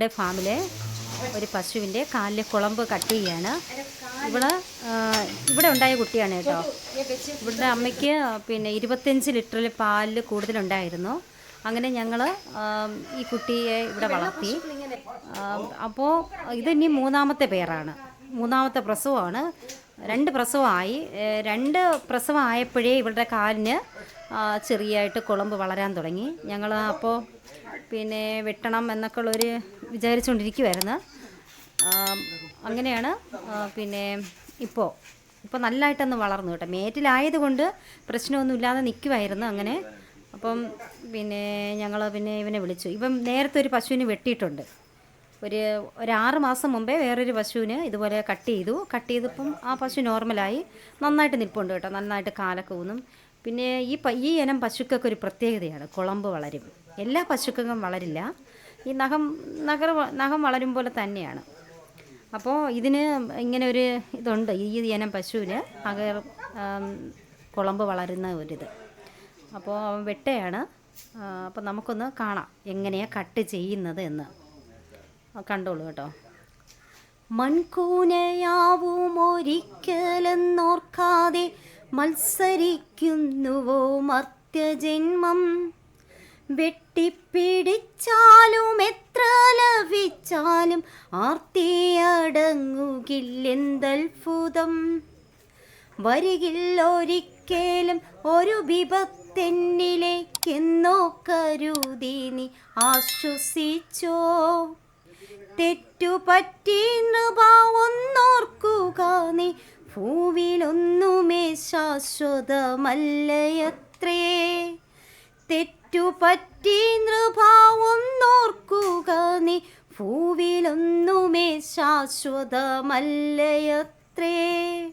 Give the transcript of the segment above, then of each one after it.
നമ്മുടെ ഫാമിലെ ഒരു പശുവിന്റെ കാലിലെ കുളമ്പ് കട്ട് ചെയ്യാണ്. ഇവൾ ഇവിടെ ഉണ്ടായ കുട്ടിയാണ് കേട്ടോ. ഇവിടുത്തെ അമ്മയ്ക്ക് പിന്നെ ഇരുപത്തഞ്ച് ലിറ്ററിൽ പാലിൽ കൂടുതലുണ്ടായിരുന്നു. അങ്ങനെ ഞങ്ങൾ ഈ കുട്ടിയെ ഇവിടെ വളർത്തി. അപ്പോൾ ഇതിനി മൂന്നാമത്തെ പേരാണ്. മൂന്നാമത്തെ പ്രസവമാണ്. രണ്ട് പ്രസവമായി. രണ്ട് പ്രസവമായപ്പോഴേ ഇവളുടെ കാലിന് ചെറിയായിട്ട് കുളമ്പ് വളരാൻ തുടങ്ങി. ഞങ്ങൾ അപ്പോൾ പിന്നെ വെട്ടണം എന്നൊക്കെ ഉള്ളൊരു വിചാരിച്ചുകൊണ്ടിരിക്കുമായിരുന്നു അങ്ങനെയാണ് പിന്നെ ഇപ്പോൾ ഇപ്പോൾ നല്ലതായിട്ടൊന്ന് വളർന്നു കേട്ടോ. മേറ്റിലായതുകൊണ്ട് പ്രശ്നമൊന്നുമില്ലാതെ നിൽക്കുമായിരുന്നു അങ്ങനെ. അപ്പം പിന്നെ ഞങ്ങൾ പിന്നെ ഇവനെ വിളിച്ചു. ഇപ്പം നേരത്തെ ഒരു പശുവിന് വെട്ടിയിട്ടുണ്ട്. ഒരു ഒരു ആറ് മാസം മുമ്പേ വേറൊരു പശുവിന് ഇതുപോലെ കട്ട് ചെയ്തു. കട്ട് ചെയ്തപ്പം ആ പശു നോർമലായി. നന്നായിട്ട് നിൽപ്പുണ്ട് കേട്ടോ. നന്നായിട്ട് കാലൊക്കെ ഊന്നും. പിന്നെ ഈ ഈ ഇനം പശുക്കൊക്കെ ഒരു പ്രത്യേകതയാണ്. കുളമ്പ് വളരും. എല്ലാ പശുക്കൾക്കും വളരില്ല. ഈ നഖം നഖർ നഖം വളരും പോലെ തന്നെയാണ്. അപ്പോൾ ഇതിന് ഇങ്ങനെ ഒരു ഇതുണ്ട്. ഈ ഇനം പശുവിന് അകർ കുളമ്പ് വളരുന്ന ഒരിത്. അപ്പോൾ വെട്ടയാണ്. അപ്പോൾ നമുക്കൊന്ന് കാണാം എങ്ങനെയാണ് കട്ട് ചെയ്യുന്നത് എന്ന്. കണ്ടോളൂ കേട്ടോ. മൺകൂനയാവും ഒരിക്കലെന്നോർക്കാതെ മത്സരിക്കുന്നുവോ മർത്യജന്മം? വെട്ടിപ്പിടിച്ചാലും എത്ര ലഭിച്ചാലും ആർത്തിയടങ്ങുകില്ലെന്തത്ഭുതം വരികില്ലൊരിക്കലും ഒരു വിപത്തെന്നിലേക്കെന്നോ കരുതി നീ ആശ്വസിച്ചോ. തെറ്റുപറ്റി നൃപ ഒന്നോർക്കുക നീ ഭൂവിലൊന്നുമേ ശാശ്വതമല്ലയത്രേ. തെറ്റുപറ്റി നൃപ നോർക്കുക നീ. ഭൂവിലൊന്നുമേ ശാശ്വതമല്ലയത്രേ.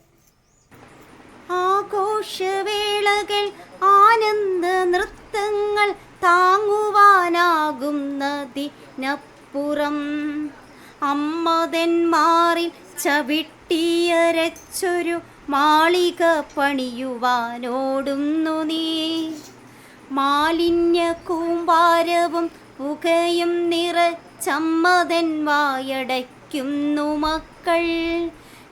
ആഘോഷവേളകൾ ആനന്ദ നൃത്തങ്ങൾ താങ്ങുവാനാകും നദിനപ്പുറം. അമ്മതന്മാറിൽ ചവിട്ടിയരച്ചൊരു മാളിക പണിയുവാനോടുന്നു നീ. മാലിന്യ കൂമ്പാരവും പുകയും നിറച്ചമ്മതൻ വായടയ്ക്കുന്നു മക്കൾ.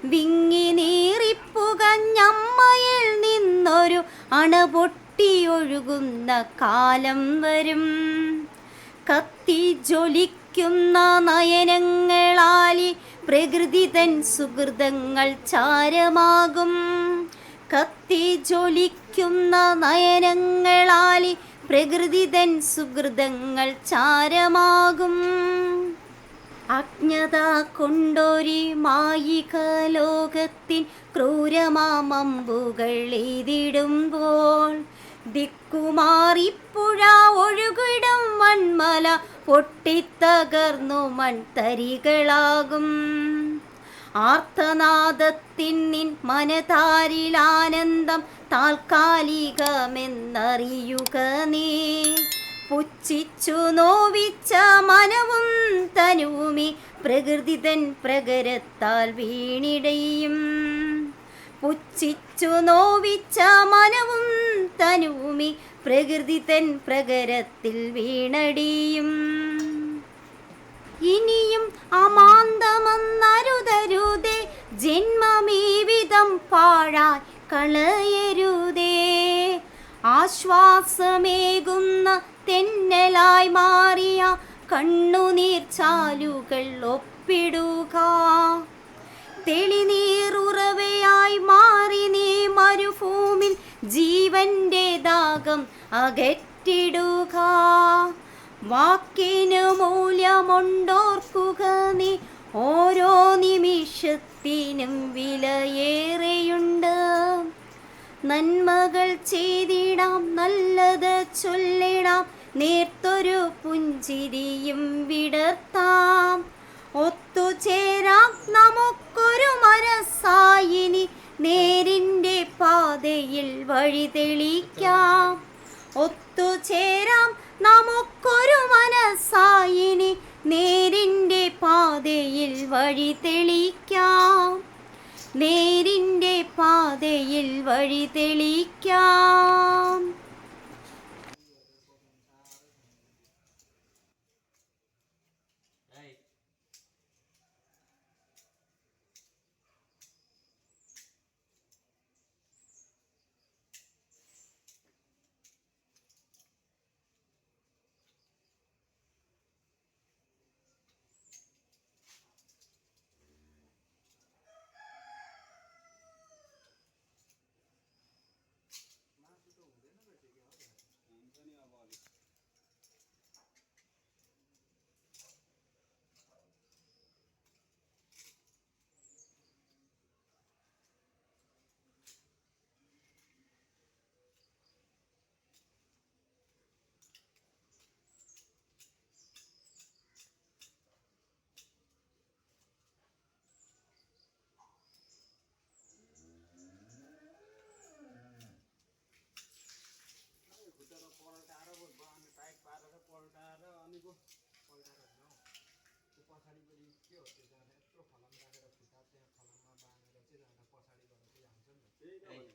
വിങ്ങി നീറിപ്പുകഞ്ഞമ്മയിൽ നിന്നൊരു അണപൊട്ടിയൊഴുകുന്ന കാലം വരും. കത്തി ജ്വലിക്കുന്ന നയനങ്ങളാലി പ്രകൃതി തൻ സുഹൃതങ്ങൾ ചാരമാകും. കത്തി ജ്വലിക്കുന്ന നയനങ്ങളാലി പ്രകൃതി തൻ സുഹൃതങ്ങൾ ചാരമാകും. അജ്ഞത കൊണ്ടൊരി മായിക ലോകത്തിൻ ക്രൂരമാമമ്പുകൾ എയ്തിടുമ്പോൾ ദിക്കുമാറിപ്പുഴ ഒഴുകിടും മൺമല പൊട്ടിത്തകർന്നു മൺതരികളാകും. ആർത്തനാദത്തിൻ മനതാരിലാനന്ദം താൽക്കാലികമെന്നറിയുക നീ. പുച്ഛിച്ചു നോവിച്ച മനവും തനുവുമി പ്രകൃതിതൻ പ്രകരത്താൽ വീണിടയും. പുച്ഛിച്ചു നോവിച്ച മനവും തനുവുമി പ്രകൃതിതൻ പ്രകരത്തിൽ വീണടിയും. ഇനിയും അമാന്തമെന്നരുതരുതേ ജന്മമീവിധം കളയരുതേ. ആശ്വാസമേകുന്ന തെന്നലായി മാറിയ കണ്ണുനീർ ചാലുകൾ ഒപ്പിടുക. തെളിനീറുറവയായി മാറി നീ മരുഭൂമിൽ ജീവന്റെ ദാഹം അകറ്റിടുക. വാക്കിന് മൂല്യമുണ്ടോർക്കുക നീ. ഓരോ നിമിഷത്തിനും വിലയേറെയുണ്ട്. നന്മകൾ ചെയ്തിടാം നല്ലത് ചൊല്ലിടാം. നേർത്തൊരു പുഞ്ചിരിയും വിടർത്താം. ഒത്തുചേരാം നമുക്കൊരു മനസ്സായിനി നേരിന്റെ പാതയിൽ വഴി തെളിക്കാം. ഒത്തുചേരാം. നമുക്കൊരു മനസ്സായിനി. നേരിന്റെ പാതയിൽ വഴി തെളിക്കാം നേരിന്റെ പാതയിൽ വഴി തെളിക്കാം এই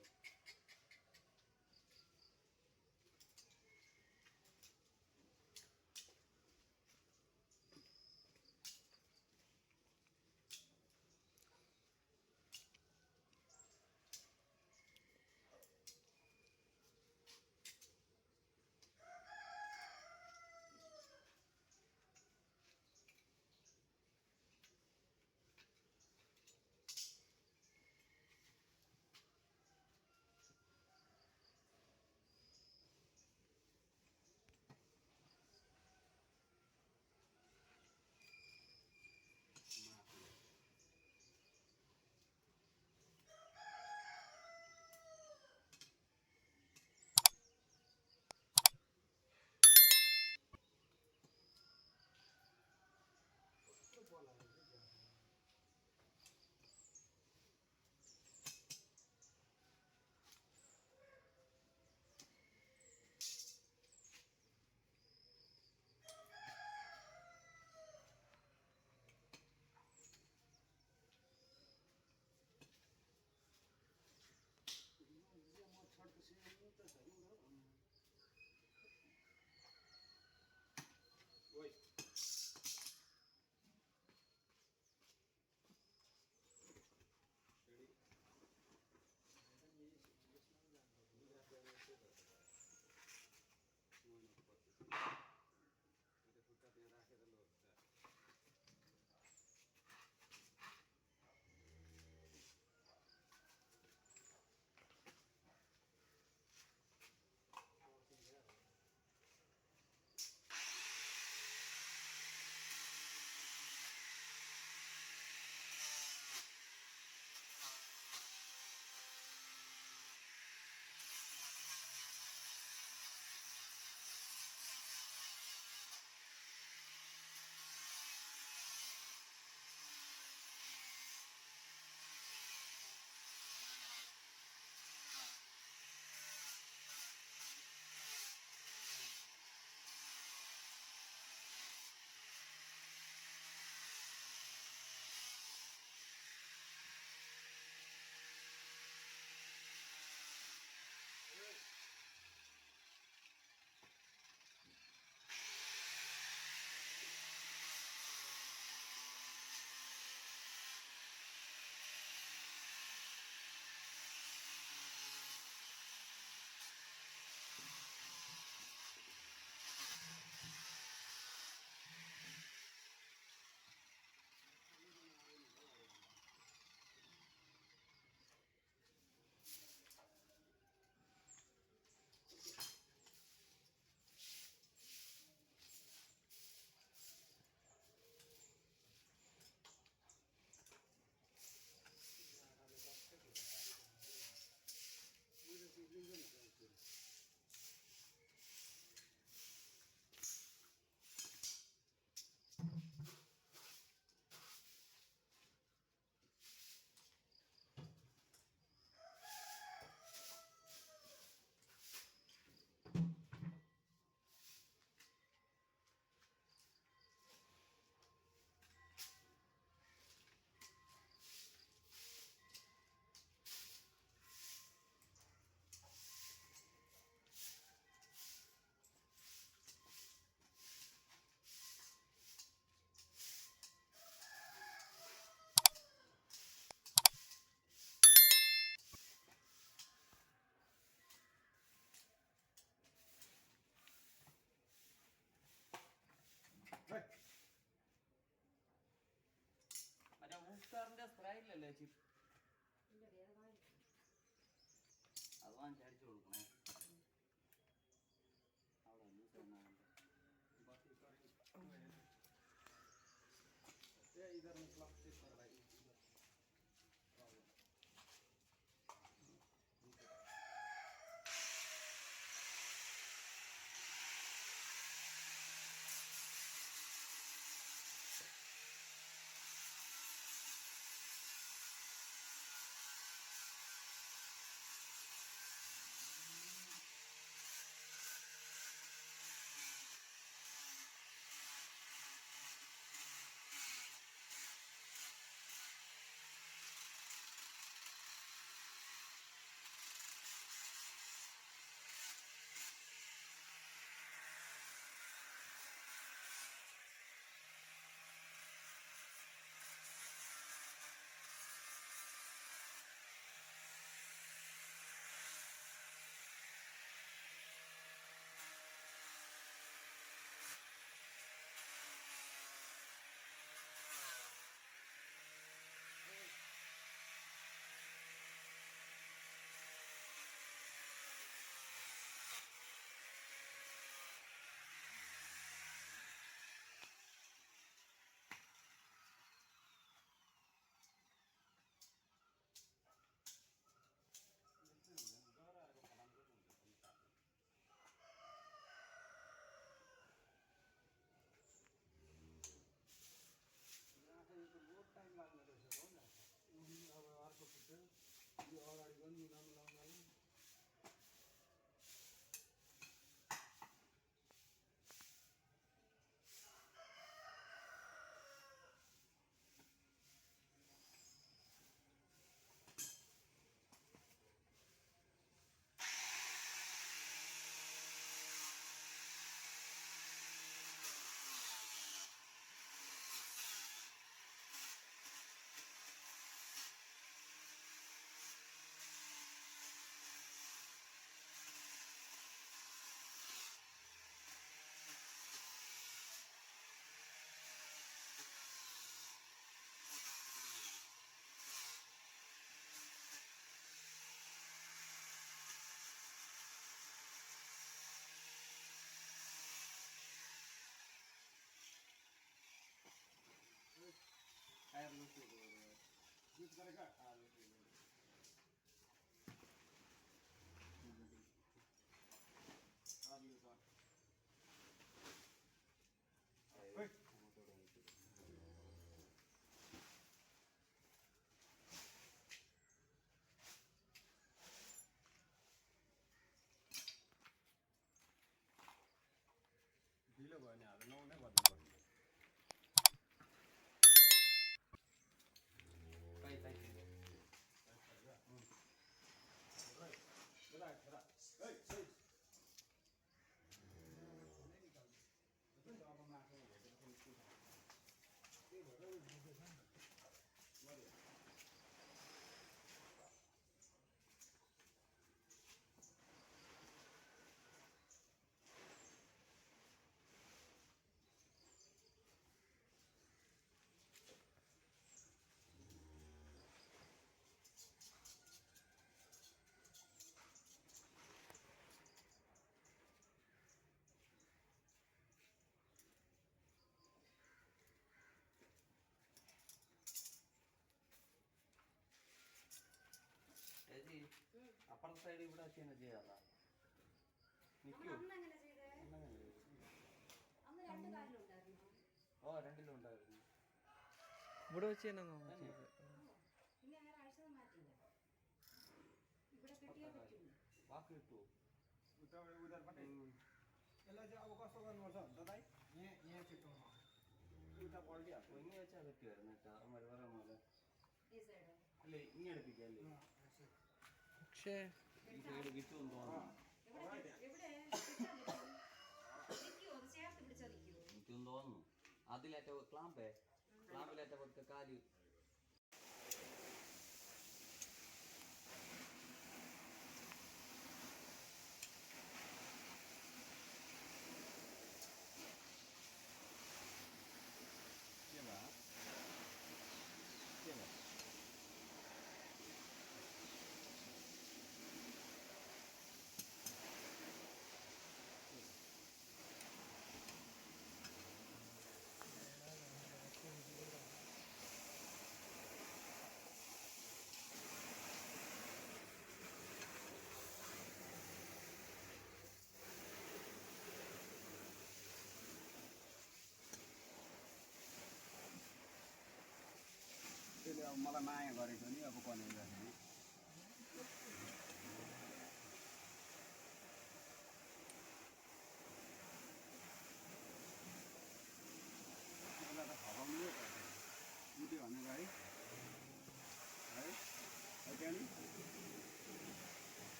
മറ്റേ മൂസ്റ്റാറിന്റെ സ്പ്രേ ഇല്ലല്ലേ ചിപ്പ്? അത് വാങ്ങിച്ച് അടിച്ചു കൊടുക്കണേ. അവിടെ ഇതറിഞ്ഞിട്ടുള്ള cerca. സൈഡ് ഇവിടെ വെച്ച് തന്നെ ചെയ്യാതാ നിൽക്കൂ ഓ രണ്ടിലും ഉണ്ടായിരുന്നു. ഇവിടെ വെച്ച് തന്നെ വാക്ക് കിട്ടുമോ പക്ഷേ സൈഡ് കിട്ടുമെന്ന് തോന്നുന്നു. എനിക്കും തോന്നുന്നു. അതിലേറ്റ ക്ലാമ്പേ? ക്ലാമ്പിലേറ്റ പതുക്കെ കാൽ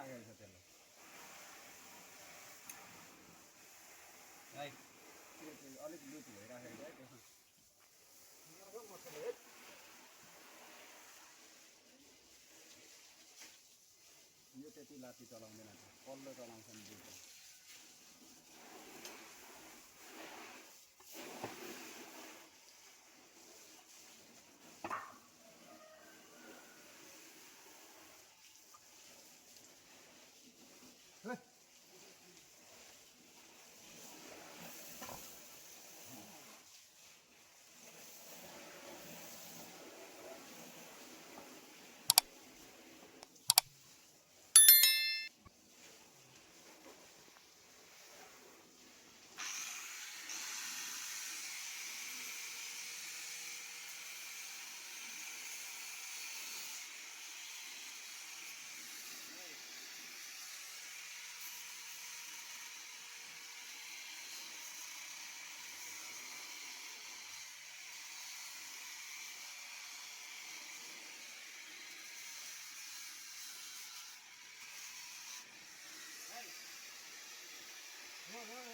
ಆಗೋಯ್ತು ಅದೆಲ್ಲ है अलिक लुट भइराखेको है त्यसमा। यो त्यति लाती चलाउँदैन। पल्लो चलाउँछन् दुईवटा Whoa, whoa.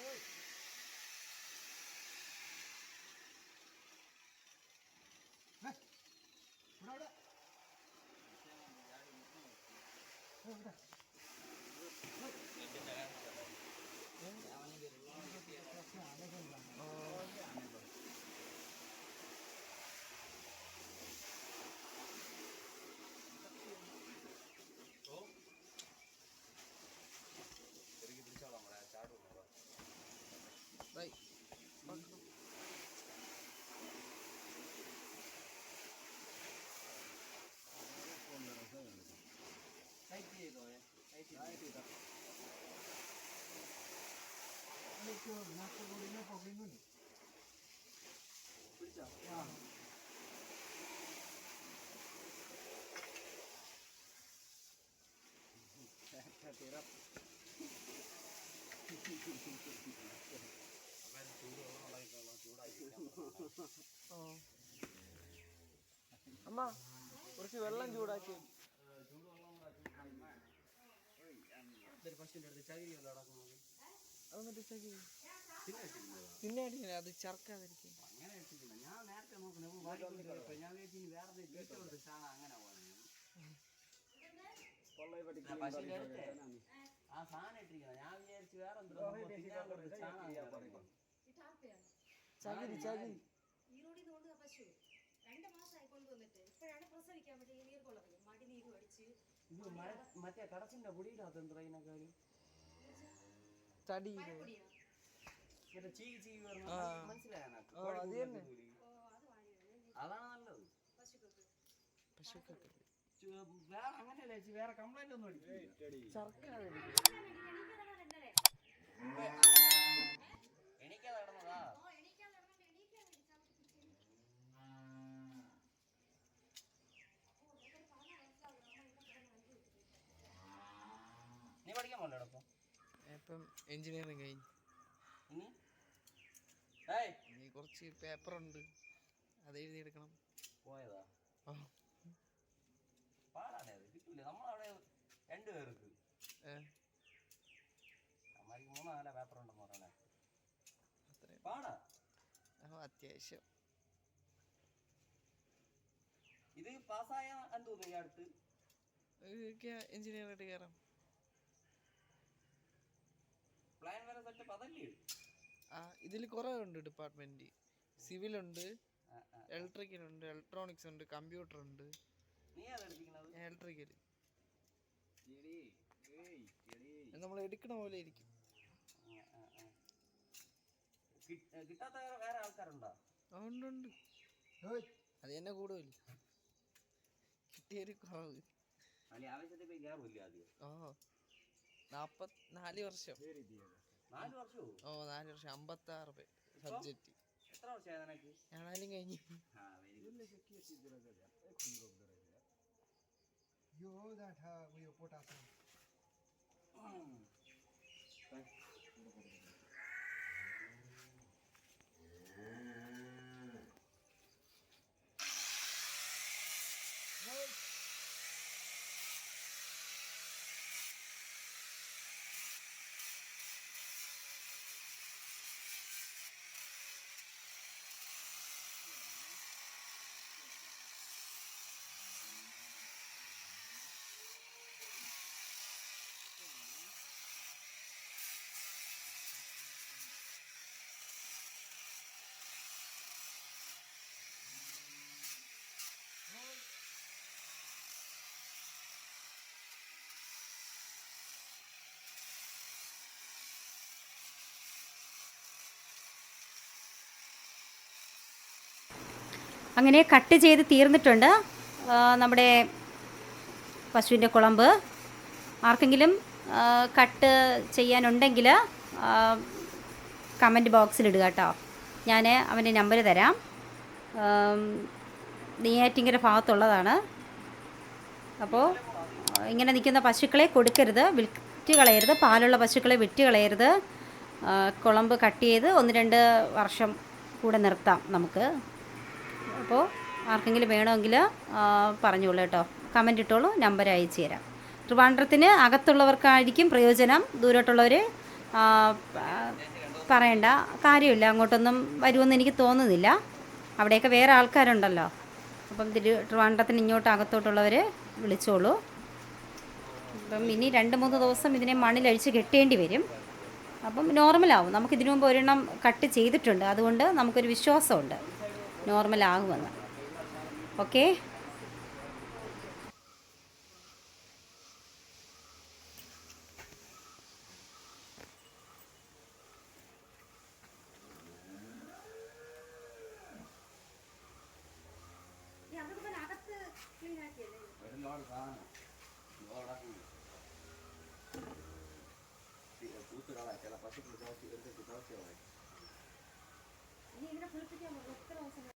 ഓ അമ്മ കുറച്ച് വെള്ളം ചൂടാക്കി. അത് മറ്റേ ചകി പിന്നെ അടിക്കില്ല അത് ചർക്കാതിരിക്കും അങ്ങനെ വെച്ചിട്ടില്ല. ഞാൻ നേരത്തെ നോക്കണേ ഞാൻ വിചാരിച്ചു വേറെ വീട്ടിൽ കൊടുത്ത് ചാണകം അങ്ങനെ അടുത്ത്. ആ സാധനം ഇട്ടിരിക്കണം. ഞാൻ വിചാരിച്ചു വേറെ എന്തോ. ചകിരി ചകിരി. ഈറോടി നോണ്ട് പശു. രണ്ട് മാസമായി കൊണ്ടുവന്നിട്ട്. ഇപ്പോഴാണ് പ്രസവിക്കാൻ പറ്റിയ നീർക്കുള്ളത് മടി നീര് അടിച്ച് മറ്റേ കടച്ചിന്റെ പൊടിയിലാത്ത എന്താ ഇതിനൊക്കെ തടി അതാണ് നല്ലത്. പശുക്കൾക്ക് ചു- വേറെ അങ്ങനെയല്ല ചേച്ചി വേറെ കംപ്ലൈന്റ് ഒന്നും അടിക്കില്ല. ചർക്കാതിരിക്കും എണീക്കാതെ കിടന്നതാ. നീ പഠിക്കാൻ പോകണ്ടോ ഇപ്പം? എഞ്ചിനീയറിംഗ് കഴിഞ്ഞു. ഇനി? ഇനി കുറച്ച് പേപ്പറുണ്ട്. അത് എഴുതിയെടുക്കണം. പോയതാ. പാടാണേ അത്. കിട്ടൂല. നമ്മളവിടെ രണ്ടു പേർക്ക്. അമ്മയ്ക്ക് മൂന്നോ നാലോ പേപ്പർ ഉണ്ടെന്ന് പറയണേ പാടാ. അത്യാവശ്യം. ഇത് പാസ്സായ എന്ത് തോന്നുന്നു ഈ അടുത്ത്? എഞ്ചിനീയറായിട്ട് കയറാം പ്ലാൻ വരെ സെറ്റപ്പ് അതല്ലേ ആ ഇതിൽ കുറേ ഉണ്ട് ഡിപ്പാർട്ട്മെന്റ് സിവിൽ ഉണ്ട്. ഇലക്ട്രിക്കൽ ഉണ്ട് ഇലക്ട്രോണിക്സ് ഉണ്ട് കമ്പ്യൂട്ടർ ഉണ്ട് ഇലക്ട്രിക്കൽ നമ്മൾ എടുക്കണ പോലെ ഇരിക്കും. കിട്ടാത്ത വേറെ- ആൾക്കാരുണ്ടോ? ഉണ്ട് ഉണ്ട്. അത് തന്നെ കൂടുതൽ കിട്ടിയൊരു കുറവ്. ആ ആവശ്യത്തിൽ പോയി കയറില്ല ഓ നാപ്പത് നാല് വർഷം. ഓ നാല് വർഷം. അമ്പത്തി ആറ് പേര് സബ്ജക്റ്റ്. എത്ര വർഷമായി നിനക്ക്? ഞാനാലും കഴിഞ്ഞു. ആ വെരി. ഗുഡ് You അങ്ങനെ കട്ട് ചെയ്ത് തീർന്നിട്ടുണ്ട്. നമ്മുടെ പശുവിന്റെ കുളമ്പ്. ആർക്കെങ്കിലും കട്ട് ചെയ്യാനുണ്ടെങ്കിൽ കമന്റ് ബോക്സിലിടുക കേട്ടോ. ഞാൻ അവന്റെ നമ്പർ തരാം. നെയ്യാറ്റിങ്ങിന്റെ ഭാഗത്തുള്ളതാണ്. അപ്പോൾ ഇങ്ങനെ നിൽക്കുന്ന പശുക്കളെ കൊടുക്കരുത്. വിറ്റ് കളയരുത്. പാലുള്ള പശുക്കളെ വിറ്റ് കളയരുത്. കുളമ്പ് കട്ട് ചെയ്ത് ഒന്ന് രണ്ട് വർഷം കൂടെ നിർത്താം നമുക്ക്. അപ്പോൾ ആർക്കെങ്കിലും വേണമെങ്കിൽ പറഞ്ഞോളൂ കേട്ടോ. കമന്റ് ഇട്ടോളൂ നമ്പർ അയച്ചു തരാം. ട്രിവാൻഡ്രത്തിന് അകത്തുള്ളവർക്കായിരിക്കും പ്രയോജനം. ദൂരോട്ടുള്ളവർ പറയണ്ട കാര്യമില്ല. അങ്ങോട്ടൊന്നും വരുമെന്ന് എനിക്ക് തോന്നുന്നില്ല. അവിടെയൊക്കെ വേറെ ആൾക്കാരുണ്ടല്ലോ. അപ്പം തിരു ട്രിവാൻഡ്രത്തിന് ഇങ്ങോട്ട് അകത്തോട്ടുള്ളവർ വിളിച്ചോളൂ. അപ്പം ഇനി രണ്ട് മൂന്ന് ദിവസം ഇതിനെ മണ്ണിലഴിച്ച് കെട്ടേണ്ടി വരും. അപ്പം നോർമലാവും. നമുക്ക് ഇതിനു മുമ്പ് ഒരെണ്ണം കട്ട് ചെയ്തിട്ടുണ്ട്. അതുകൊണ്ട് നമുക്കൊരു വിശ്വാസമുണ്ട്. നോർമലാകുമെന്ന്. ഓക്കേ?